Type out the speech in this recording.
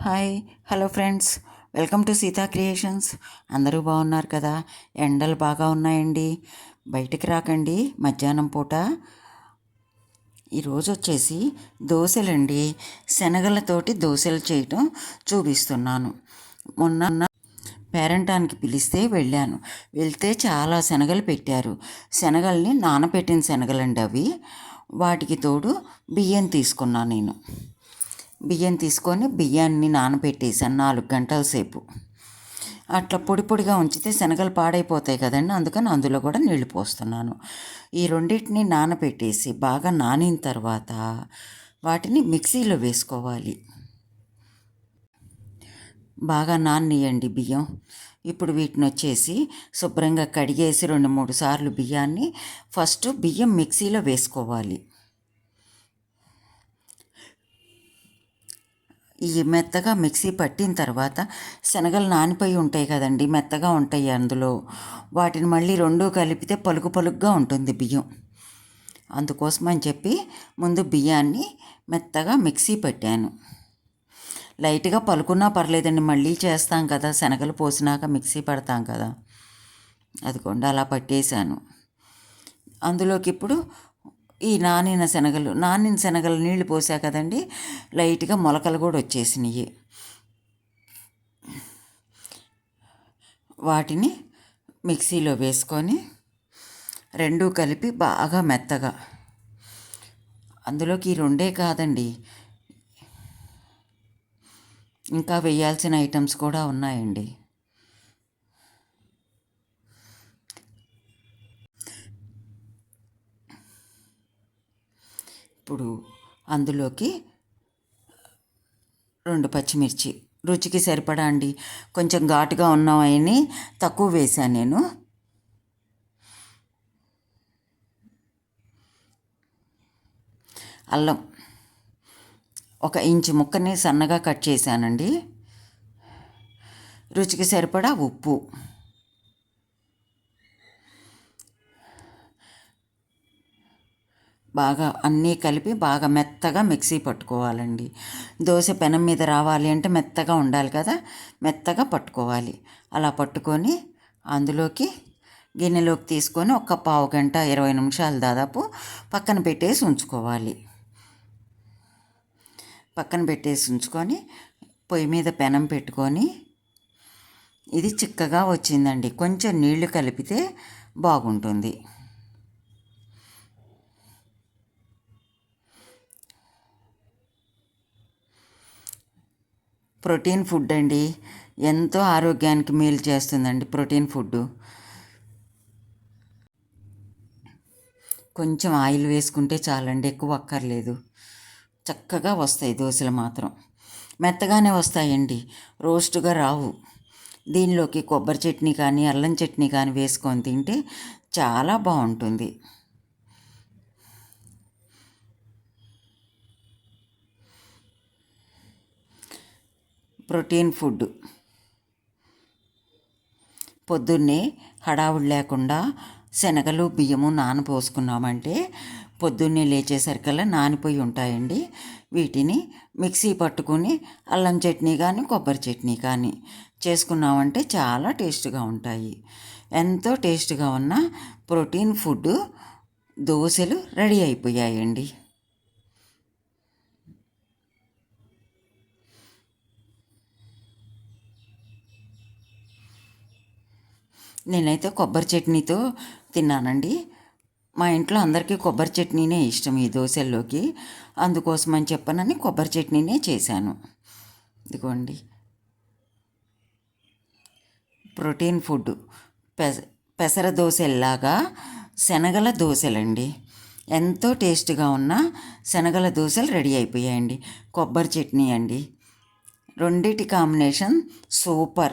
Hi hello friends. Welcome to Sita creations. అందరూ బాగున్నారు కదా? ఎండలు బాగా ఉన్నాయండి. బయటికి రాకండి మధ్యాహ్నం పూట. ఈరోజు వచ్చేసి దోశలండి. శనగలతోటి దోశలు చేయటం చూపిస్తున్నాను. మొన్న పేరంటానికి పిలిస్తే వెళ్ళాను. వెళ్తే చాలా శనగలు పెట్టారు. శనగల్ని నానబెట్టిన శనగలండి అవి. వాటికి తోడు బియ్యం తీసుకున్నాను నేను. బియ్యం తీసుకొని బియ్యాన్ని నానబెట్టేసాను నాలుగు గంటల సేపు. అట్లా పొడి పొడిగా ఉంచితే శనగలు పాడైపోతాయి కదండి అందుకని అందులో కూడా నీళ్ళు పోస్తున్నాను. ఈ రెండింటిని నానబెట్టేసి బాగా నానిన తర్వాత వాటిని మిక్సీలో వేసుకోవాలి. బాగా నానియండి బియ్యం. ఇప్పుడు వీటిని వచ్చేసి శుభ్రంగా కడిగేసి రెండు మూడు సార్లు బియ్యాన్ని ఫస్ట్ బియ్యం మిక్సీలో వేసుకోవాలి. ఈ మెత్తగా మిక్సీ పట్టిన తర్వాత శనగలు నానిపోయి ఉంటాయి కదండి మెత్తగా ఉంటాయి అందులో. వాటిని మళ్ళీ రెండు కలిపితే పలుకు పలుకుగా ఉంటుంది బియ్యం. అందుకోసం అని చెప్పి ముందు బియ్యాన్ని మెత్తగా మిక్సీ పెట్టాను. లైట్గా పలుకున్నా పర్లేదండి మళ్ళీ చేస్తాం కదా శనగలు పోసినాక మిక్సీ పడతాం కదా. అదిగోండి అలా పట్టేశాను. అందులోకి ఇప్పుడు ఈ నానిన శనగలు నానిన శనగలు నీళ్ళు పోసా కదండి లైట్గా మొలకలు కూడా వచ్చేసినాయి వాటిని మిక్సీలో వేసుకొని రెండు కలిపి బాగా మెత్తగా. అందులోకి ఈ రెండే కాదండి ఇంకా వేయాల్సిన ఐటమ్స్ కూడా ఉన్నాయండి. ఇప్పుడు అందులోకి రెండు పచ్చిమిర్చి. రుచికి సరిపడా అండి. కొంచెం ఘాటుగా ఉన్నవని తక్కువ వేశాను నేను. అల్లం ఒక ఇంచు ముక్కని సన్నగా కట్ చేశానండి. రుచికి సరిపడా ఉప్పు. బాగా అన్నీ కలిపి బాగా మెత్తగా మిక్సీ పట్టుకోవాలండి. దోశ పెనం మీద రావాలి అంటే మెత్తగా ఉండాలి కదా మెత్తగా పట్టుకోవాలి. అలా పట్టుకొని అందులోకి గిన్నెలోకి తీసుకొని ఒక పావు గంట ఇరవై నిమిషాలు దాదాపు పక్కన పెట్టేసి ఉంచుకోవాలి. పక్కన పెట్టేసి ఉంచుకొని పొయ్యి మీద పెనం పెట్టుకొని ఇది చిక్కగా వచ్చిందండి. కొంచెం నీళ్ళు కలిపితే బాగుంటుంది. ప్రోటీన్ ఫుడ్ అండి. ఎంతో ఆరోగ్యానికి మేలు చేస్తుందండి ప్రోటీన్ ఫుడ్. కొంచెం ఆయిల్ వేసుకుంటే చాలండి ఎక్కువ అక్కర్లేదు. చక్కగా వస్తాయి దోశలు మాత్రం. మెత్తగానే వస్తాయండి. రోస్ట్గా రావు. దీనిలోకి కొబ్బరి చట్నీ కానీ అల్లం చట్నీ కానీ వేసుకొని తింటే చాలా బాగుంటుంది. Protein food. పొద్దున్నే హడావుడి లేకుండా శనగలు బియ్యము నానపోసుకున్నామంటే పొద్దున్నే లేచేసరికల్లా నానిపోయి ఉంటాయండి. వీటిని మిక్సీ పట్టుకుని అల్లం చట్నీ కానీ కొబ్బరి చట్నీ కానీ చేసుకున్నామంటే చాలా టేస్ట్గా ఉంటాయి. ఎంతో టేస్ట్గా ఉన్న ప్రోటీన్ ఫుడ్ దోశలు రెడీ అయిపోయాయండి. నేనైతే కొబ్బరి చట్నీతో తిన్నానండి. మా ఇంట్లో అందరికీ కొబ్బరి చట్నీనే ఇష్టం ఈ దోశల్లోకి. అందుకోసం అని చెప్పనని కొబ్బరి చట్నీనే చేశాను. ఇదిగోండి. Protein food. పెస పెసర దోశల్లాగా శనగల దోశలండి. ఎంతో టేస్ట్గా ఉన్న శనగల దోశలు రెడీ అయిపోయాయండి. కొబ్బరి చట్నీ అండి. రెండిటి కాంబినేషన్ సూపర్.